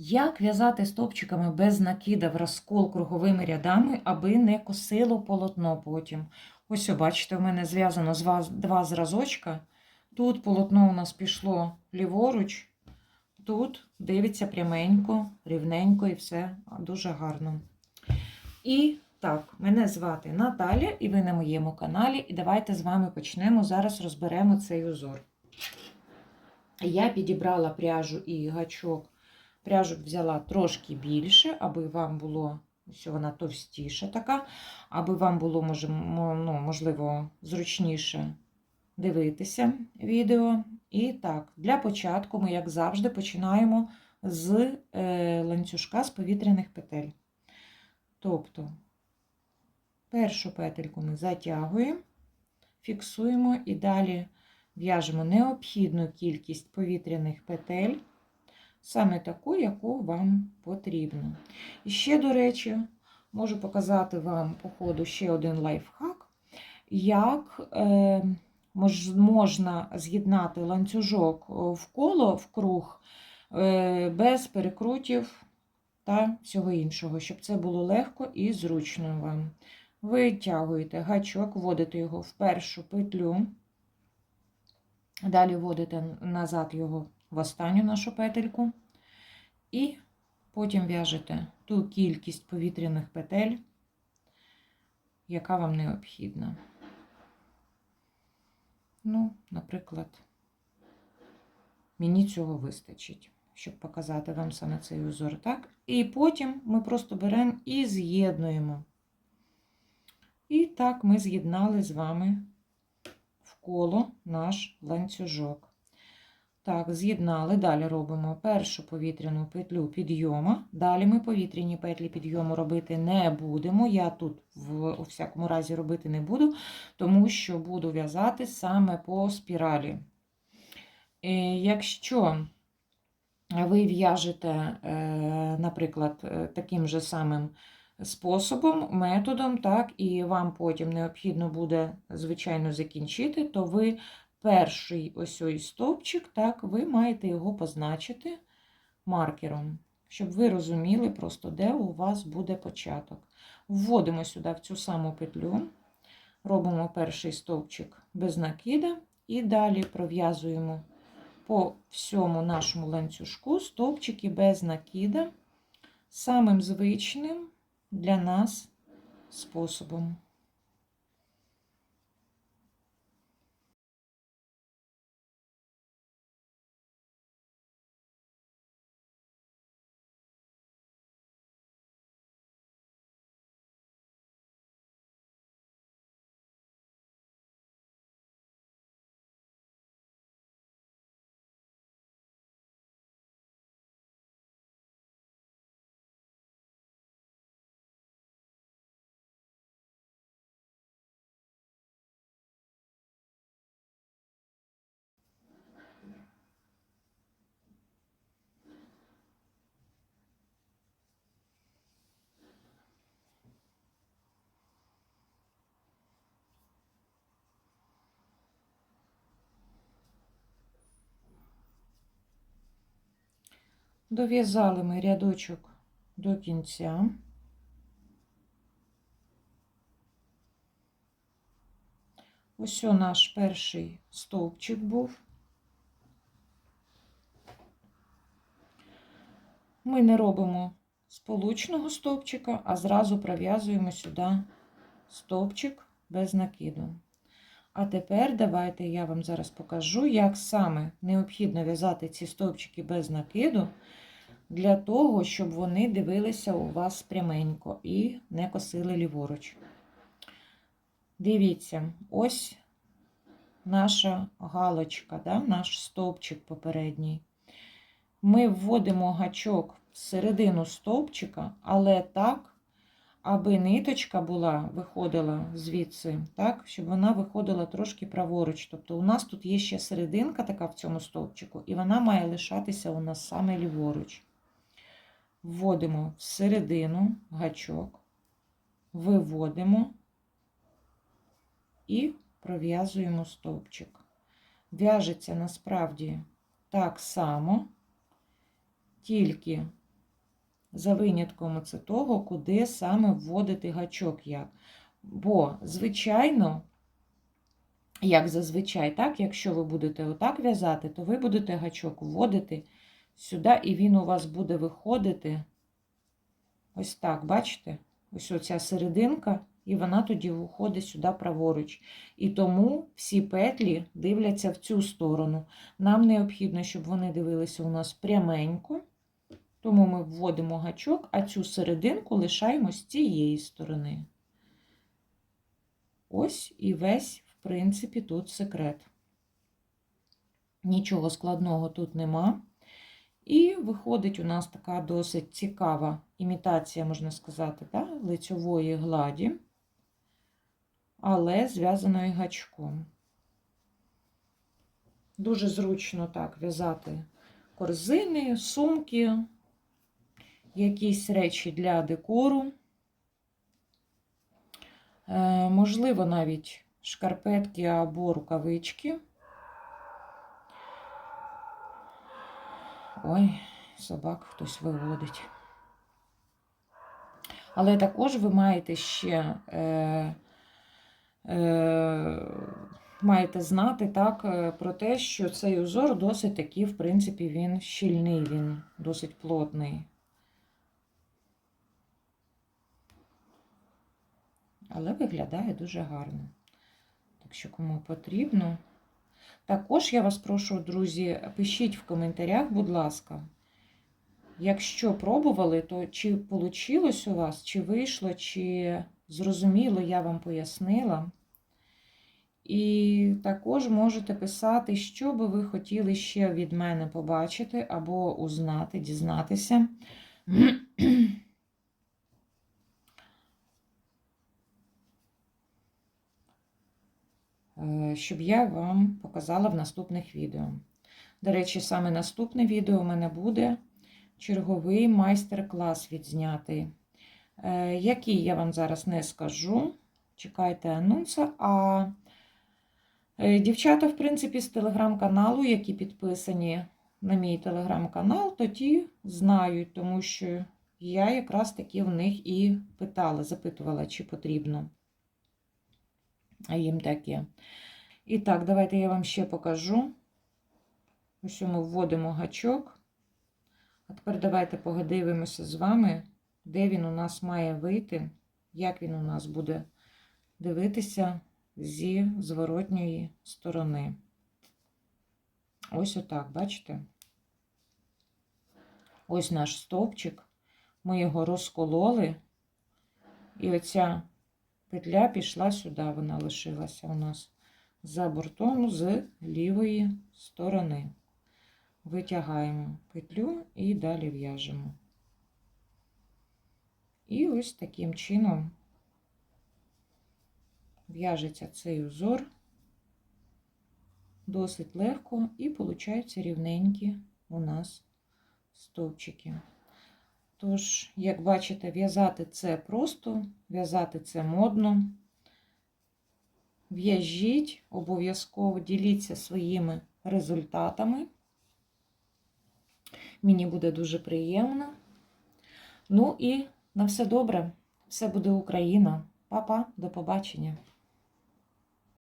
Як в'язати стовпчиками без накида в розкол круговими рядами, аби не косило полотно потім? Ось, бачите, у мене зв'язано два зразочка. Тут полотно у нас пішло ліворуч, тут дивиться пряменько, рівненько і все дуже гарно. І так, мене звати Наталя, і ви на моєму каналі. І давайте з вами почнемо. Зараз розберемо цей узор. Я підібрала пряжу і гачок. Пряжу взяла трошки більше, аби вам було, ось вона товстіша така, аби вам було, може, ну, можливо, зручніше дивитися відео. І так, для початку ми, як завжди, починаємо з е, ланцюжка з повітряних петель. Тобто, першу петельку ми затягуємо, фіксуємо і далі в'яжемо необхідну кількість повітряних петель, саме таку, яку вам потрібно. І ще, до речі, можу показати вам по ходу ще один лайфхак, як е, мож, можна з'єднати ланцюжок в коло, в круг, е, без перекрутів та всього іншого, щоб це було легко і зручно вам. Витягуєте гачок, вводите його в першу петлю, далі вводите назад його в останню нашу петельку, і потім в'яжете ту кількість повітряних петель, яка вам необхідна. Ну, наприклад, мені цього вистачить, щоб показати вам саме цей узор. Так? І потім ми просто беремо і з'єднуємо. І так ми з'єднали з вами в коло наш ланцюжок. Так, з'єднали. Далі робимо першу повітряну петлю підйому. Далі ми повітряні петлі підйому робити не будемо. Я тут в у всякому разі робити не буду, тому що буду в'язати саме по спіралі. Е, Якщо ви в'яжете, е, наприклад, е, таким же самим способом, методом, так, і вам потім необхідно буде, звичайно, закінчити, то ви перший ось ой стовпчик, так, ви маєте його позначити маркером, щоб ви розуміли просто, де у вас буде початок. Вводимо сюди в цю саму петлю, робимо перший стовпчик без накида, і далі пров'язуємо по всьому нашому ланцюжку стовпчики без накида, самим звичним для нас способом. Дов'язали ми рядочок до кінця. Ось наш перший стовпчик був. Ми не робимо сполучного стовпчика, а зразу пров'язуємо сюди стовпчик без накиду. А тепер давайте я вам зараз покажу, як саме необхідно в'язати ці стовпчики без накиду, для того, щоб вони дивилися у вас пряменько і не косили ліворуч. Дивіться, ось наша галочка, да, наш стовпчик попередній. Ми вводимо гачок всередину стовпчика, але так, аби ниточка була, виходила звідси, так, щоб вона виходила трошки праворуч. Тобто у нас тут є ще серединка така в цьому стовпчику, і вона має лишатися у нас саме ліворуч. Вводимо всередину гачок, виводимо і пров'язуємо стовпчик. В'яжеться насправді так само, тільки За винятком це того, куди саме вводити гачок як. Бо, звичайно, як зазвичай, так, якщо ви будете отак в'язати, то ви будете гачок вводити сюди, і він у вас буде виходити ось так, бачите? Ось оця серединка, і вона тоді виходить сюди праворуч. І тому всі петлі дивляться в цю сторону. Нам необхідно, щоб вони дивилися у нас пряменько, тому ми вводимо гачок, а цю серединку лишаємо з цієї сторони. Ось і весь, в принципі, тут секрет. Нічого складного тут нема. І виходить у нас така досить цікава імітація, можна сказати, да? лицьової гладі, але зв'язаної гачком. Дуже зручно так в'язати корзини, сумки, якісь речі для декору. Е, можливо, навіть шкарпетки або рукавички. Ой, собак хтось виводить. Але також ви маєте ще е, е, маєте знати так, е, про те, що цей узор досить такий, в принципі, він щільний, він досить плотний. Але виглядає дуже гарно. Так що, кому потрібно. Також я вас прошу, друзі, пишіть в коментарях, будь ласка, якщо пробували, то чи вийшло у вас, чи вийшло, чи зрозуміло, я вам пояснила. І також можете писати, що би ви хотіли ще від мене побачити або узнати, дізнатися. Е, щоб я вам показала в наступних відео. До речі, саме наступне відео у мене буде черговий майстер-клас відзнятий, е, який я вам зараз не скажу. Чекайте анонса. А е, дівчата, в принципі, з телеграм-каналу, які підписані на мій телеграм-канал, то ті знають, тому що я якраз таки в них і питала, запитувала, чи потрібно їм таке. І так, давайте я вам ще покажу. Ось ми вводимо гачок. А тепер давайте подивимося з вами, де він у нас має вийти, як він у нас буде дивитися зі зворотньої сторони. Ось отак, бачите? Ось наш стовпчик. Ми його розкололи, і оця петля пішла сюди, вона лишилася у нас за бортом з лівої сторони. Витягаємо петлю і далі в'яжемо. І ось таким чином в'яжеться цей узор досить легко і получаються рівненькі у нас стовпчики. Тож, як бачите, в'язати це просто, в'язати це модно. В'яжіть, обов'язково діліться своїми результатами. Мені буде дуже приємно. Ну і на все добре. Все буде Україна. Па-па, до побачення.